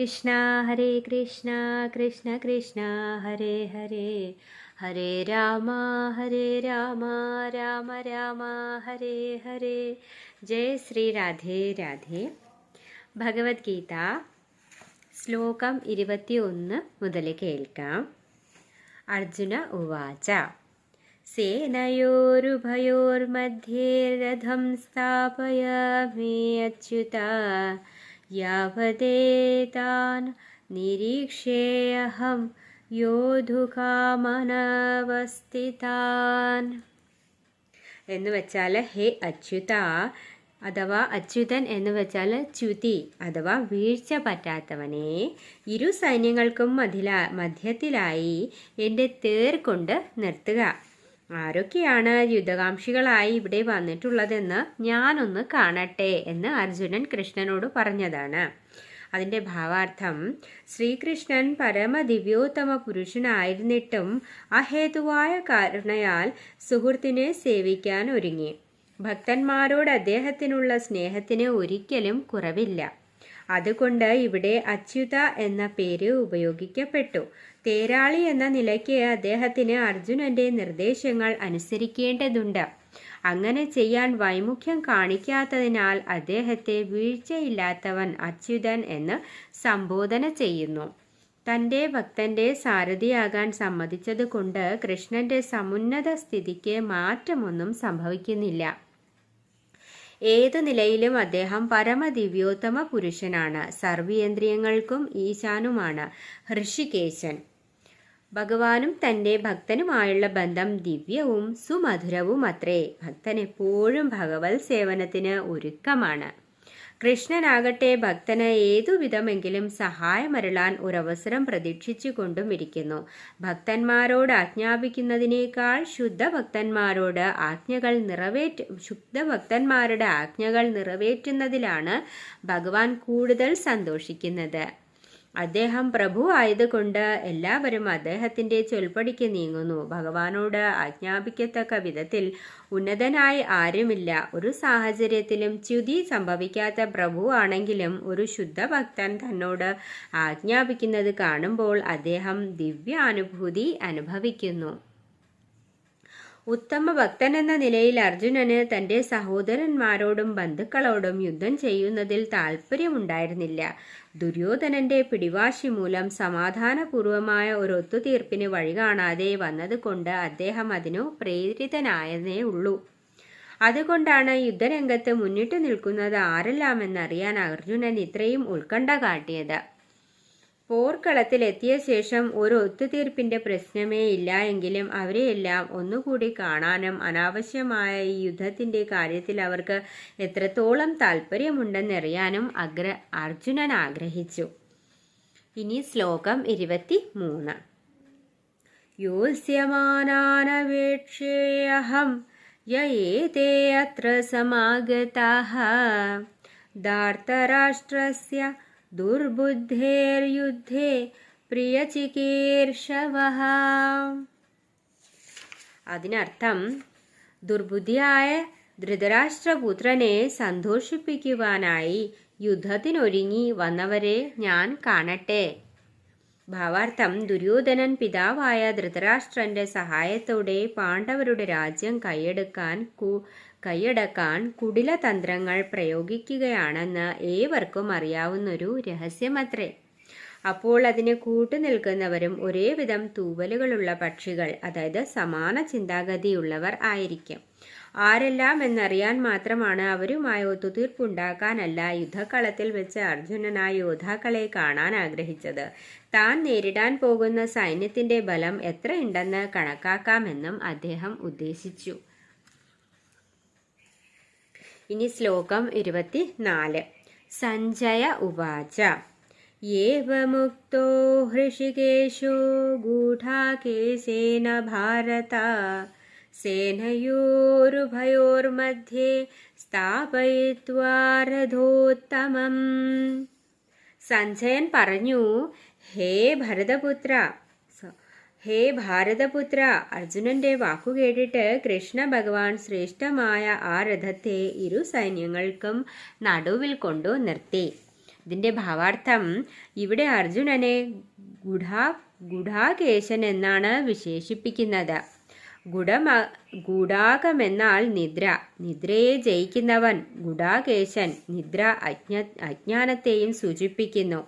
കൃഷ്ണ ഹരേ കൃഷ്ണ കൃഷ്ണ കൃഷ്ണ ഹരേ ഹരേ. ഹരേ രാമ ഹരേ രാമ രാമ രാമ ഹരേ ഹരേ. ജയ ശ്രീ രാധേ രാധേ. ഭഗവത്ഗീത ശ്ലോകം ഇരുപത്തി ഒന്ന് മുതൽ കേൾക്കാം. അർജുന ഉവാച. സേനയോരുഭയോർമധ്യേ രഥം സ്ഥാപയ മേ അച്യുത. യാവദേതാൻ നിരീക്ഷേയഹം യോധുകാമനവസ്ഥിതാൻ എന്ന് വെച്ചാൽ ഹേ അച്യുത അഥവാ അച്യുതൻ എന്ന് വെച്ചാൽ ച്യുതി അഥവാ വീഴ്ച പറ്റാത്തവനെ ഇരു സൈന്യങ്ങൾക്കും മധ്യത്തിലായി എന്റെ തേർ കൊണ്ട് നിർത്തുക. ആരൊക്കെയാണ് യുദ്ധകാംക്ഷികളായി ഇവിടെ വന്നിട്ടുള്ളതെന്ന് ഞാനൊന്ന് കാണട്ടെ എന്ന് അർജുനൻ കൃഷ്ണനോട് പറഞ്ഞതാണ്. അതിന്റെ ഭാവാർത്ഥം ശ്രീകൃഷ്ണൻ പരമദിവ്യോത്തമ പുരുഷനായിരുന്നിട്ടും അഹേതുവായ കാരണയാൽ സുഹൃത്തിനെ സേവിക്കാൻ ഒരുങ്ങി. ഭക്തന്മാരോട് അദ്ദേഹത്തിനുള്ള സ്നേഹത്തിന് ഒരിക്കലും കുറവില്ല. അതുകൊണ്ട് ഇവിടെ അച്യുത എന്ന പേര് ഉപയോഗിക്കപ്പെട്ടു. തേരാളി എന്ന നിലയ്ക്ക് അദ്ദേഹത്തിന് അർജുനന്റെ നിർദ്ദേശങ്ങൾ അനുസരിക്കേണ്ടതുണ്ട്. അങ്ങനെ ചെയ്യാൻ വൈമുഖ്യം കാണിക്കാത്തതിനാൽ അദ്ദേഹത്തെ വീഴ്ചയില്ലാത്തവൻ അച്യുതൻ എന്ന് സംബോധന ചെയ്യുന്നു. തന്റെ ഭക്തന്റെ സാരഥിയാകാൻ സമ്മതിച്ചതുകൊണ്ട് കൃഷ്ണന്റെ സമുന്നത സ്ഥിതിക്ക് മാറ്റമൊന്നും സംഭവിക്കുന്നില്ല. ഏതു നിലയിലും അദ്ദേഹം പരമദിവ്യോത്തമ പുരുഷനാണ്. സർവേന്ദ്രിയങ്ങൾക്കും ഈശാനുമാണ് ഹൃഷികേശൻ ഭഗവാനും തന്റെ ഭക്തനുമായുള്ള ബന്ധം ദിവ്യവും സുമധുരവും അത്രേ ഭക്തൻ എപ്പോഴും ഭഗവത് സേവനത്തിന് ഒരുക്കമാണ്. കൃഷ്ണനാകട്ടെ ഭക്തന് ഏതുവിധമെങ്കിലും സഹായമരളാൻ ഒരവസരം പ്രതീക്ഷിച്ചു കൊണ്ടും ഇരിക്കുന്നു. ഭക്തന്മാരോട് ആജ്ഞാപിക്കുന്നതിനേക്കാൾ ശുദ്ധഭക്തന്മാരോട് ആജ്ഞകൾ നിറവേറ്റ ശുദ്ധഭക്തന്മാരുടെ ആജ്ഞകൾ നിറവേറ്റുന്നതിലാണ് ഭഗവാൻ കൂടുതൽ സന്തോഷിക്കുന്നത്. അദ്ദേഹം പ്രഭു ആയതുകൊണ്ട് എല്ലാവരും അദ്ദേഹത്തിന്റെ ചൊൽപ്പടിക്ക് നീങ്ങുന്നു. ഭഗവാനോട് ആജ്ഞാപിക്കത്തക്ക വിധത്തിൽ ഉന്നതനായി ആരുമില്ല. ഒരു സാഹചര്യത്തിലും ച്യുതി സംഭവിക്കാത്ത പ്രഭു ആണെങ്കിലും ഒരു ശുദ്ധ ഭക്തൻ തന്നോട് ആജ്ഞാപിക്കുന്നത് കാണുമ്പോൾ അദ്ദേഹം ദിവ്യാനുഭൂതി അനുഭവിക്കുന്നു. ഉത്തമ ഭക്തൻ എന്ന നിലയിൽ അർജുനന് തന്റെ സഹോദരന്മാരോടും ബന്ധുക്കളോടും യുദ്ധം ചെയ്യുന്നതിൽ താല്പര്യമുണ്ടായിരുന്നില്ല ദുര്യോധനന്റെ പിടിവാശി മൂലം സമാധാനപൂർവമായ ഒരു ഒത്തുതീർപ്പിന് വഴി കാണാതെ വന്നതുകൊണ്ട് അദ്ദേഹം അതിനു പ്രേരിതനായതേ ഉള്ളൂ. അതുകൊണ്ടാണ് യുദ്ധരംഗത്ത് മുന്നിട്ട് നിൽക്കുന്നത് ആരെല്ലാമെന്നറിയാൻ അർജുനൻ ഇത്രയും ഉത്കണ്ഠ കാട്ടിയത്. പോർക്കളത്തിൽ എത്തിയ ശേഷം ഒരു ഒത്തുതീർപ്പിന്റെ പ്രശ്നമേ ഇല്ല എങ്കിലും അവരെയെല്ലാം ഒന്നുകൂടി കാണാനും അനാവശ്യമായ ഈ യുദ്ധത്തിന്റെ കാര്യത്തിൽ അവർക്ക് എത്രത്തോളം താല്പര്യമുണ്ടെന്നറിയാനും അഗ്ര അർജുനൻ ആഗ്രഹിച്ചു. ഇനി ശ്ലോകം ഇരുപത്തി മൂന്ന് യോത്സ്യമാനാനവേക്ഷേയഹം യേതേ അത്ര സമാഗതാഹ. ധാർത്തരാഷ്ട്രസ്യ ദുർബുദ്ധേർയുദ്ധേ പ്രിയചികീർഷവഹ അതിനർത്ഥം ദുർബുദ്ധിയായ ധൃതരാഷ്ട്രപുത്രനെ സന്തോഷിപ്പിക്കുവാനായി യുദ്ധത്തിനൊരുങ്ങി വന്നവരെ ഞാൻ കാണട്ടെ. ഭാവാർത്ഥം ദുര്യോധനൻ പിതാവായ ധൃതരാഷ്ട്രന്റെ സഹായത്തോടെ പാണ്ഡവരുടെ രാജ്യം കൈയെടുക്കാൻ കൈയടക്കാൻ കുടിലതന്ത്രങ്ങൾ പ്രയോഗിക്കുകയാണെന്ന് ഏവർക്കും അറിയാവുന്നൊരു രഹസ്യമത്രേ. അപ്പോൾ അതിന് കൂട്ടുനിൽക്കുന്നവരും ഒരേവിധം തൂവലുകളുള്ള പക്ഷികൾ അതായത് സമാന ചിന്താഗതിയുള്ളവർ ആയിരിക്കും. ആരെല്ലാം എന്നറിയാൻ മാത്രമാണ് അവരുമായി ഒത്തുതീർപ്പുണ്ടാക്കാനല്ല യുദ്ധക്കളത്തിൽ വെച്ച് അർജുനനായ യോദ്ധാക്കളെ കാണാൻ ആഗ്രഹിച്ചത്. താൻ നേരിടാൻ പോകുന്ന സൈന്യത്തിന്റെ ബലം എത്രയുണ്ടെന്ന് കണക്കാക്കാമെന്നും അദ്ദേഹം ഉദ്ദേശിച്ചു. ഇനി ശ്ലോകം ഇരുപത്തി നാല് സഞ്ജയ ഉവാച. ഏവമുക്തോ ഹൃഷികേശോ ഗൂഢാകേശേന ഭാരത. സേനയോരുഭയോർമധ്യേ സ്ഥാപയിത്വാരഥോത്തമം സഞ്ജയൻ പറഞ്ഞു ഹേ ഭരതപുത്ര ഹേ ഭാരതപുത്ര അർജുനന്റെ വാക്കുകേട്ടിട്ട് കൃഷ്ണ ഭഗവാൻ ശ്രേഷ്ഠമായ ആ രഥത്തെ ഇരു സൈന്യങ്ങൾക്കും നടുവിൽ കൊണ്ടു നിർത്തി. ഇതിന്റെ ഭാവാർത്ഥം ഇവിടെ അർജുനനെ ഗുഢാ ഗുഢാകേശൻ എന്നാണ് വിശേഷിപ്പിക്കുന്നത്. ഗുഡമ ഗുഡാകമെന്നാൽ നിദ്ര. നിദ്രയെ ജയിക്കുന്നവൻ ഗുഡാകേശൻ നിദ്ര അജ്ഞ അജ്ഞാനത്തെയും സൂചിപ്പിക്കുന്നു.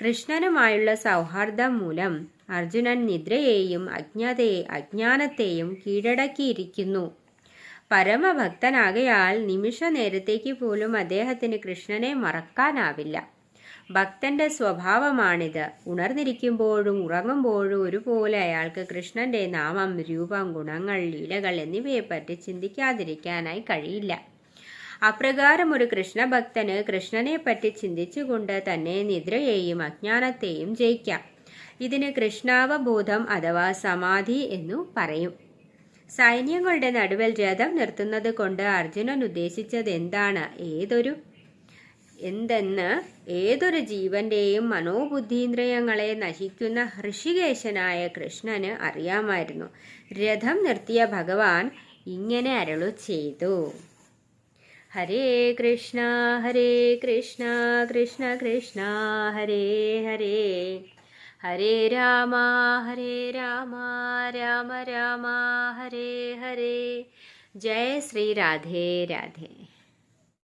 കൃഷ്ണനുമായുള്ള സൗഹാർദ്ദം മൂലം അർജുനൻ നിദ്രയെയും അജ്ഞതയെ അജ്ഞാനത്തെയും കീഴടക്കിയിരിക്കുന്നു. പരമഭക്തനാകയാൽ നിമിഷ നേരത്തേക്ക് പോലും അദ്ദേഹത്തിന് കൃഷ്ണനെ മറക്കാനാവില്ല. ഭക്തന്റെ സ്വഭാവമാണിത്. ഉണർന്നിരിക്കുമ്പോഴും ഉറങ്ങുമ്പോഴും ഒരുപോലെ അയാൾക്ക് കൃഷ്ണന്റെ നാമം രൂപം ഗുണങ്ങൾ ലീലകൾ എന്നിവയെപ്പറ്റി ചിന്തിക്കാതിരിക്കാനായി കഴിയില്ല. അപ്രകാരം ഒരു കൃഷ്ണഭക്തന് കൃഷ്ണനെ പറ്റി ചിന്തിച്ചുകൊണ്ട് തന്നെ നിദ്രയെയും അജ്ഞാനത്തെയും ജയിക്കാം. ഇതിന് കൃഷ്ണാവബോധം അഥവാ സമാധി എന്നു പറയും. സൈന്യങ്ങളുടെ നടുവിൽ രഥം നിർത്തുന്നത് കൊണ്ട് അർജുനൻ ഉദ്ദേശിച്ചത് എന്താണ് ഏതൊരു? എന്തെന്ന്? ഏതൊരു ജീവന്റെയും മനോബുദ്ധീന്ദ്രിയങ്ങളെ നശിക്കുന്ന ഋഷികേശനായ കൃഷ്ണന് അറിയാമായിരുന്നു. രഥം നിർത്തിയ ഭഗവാൻ ഇങ്ങനെ അരുളു ചെയ്തു. ഹരേ കൃഷ്ണ ഹരേ കൃഷ്ണ കൃഷ്ണ കൃഷ്ണ ഹരേ ഹരേ. ഹരേ രാമ ഹരേ രാമ രാമ രാമ ഹരേ ഹരേ ജയ ശ്രീ രാധേ രാധേ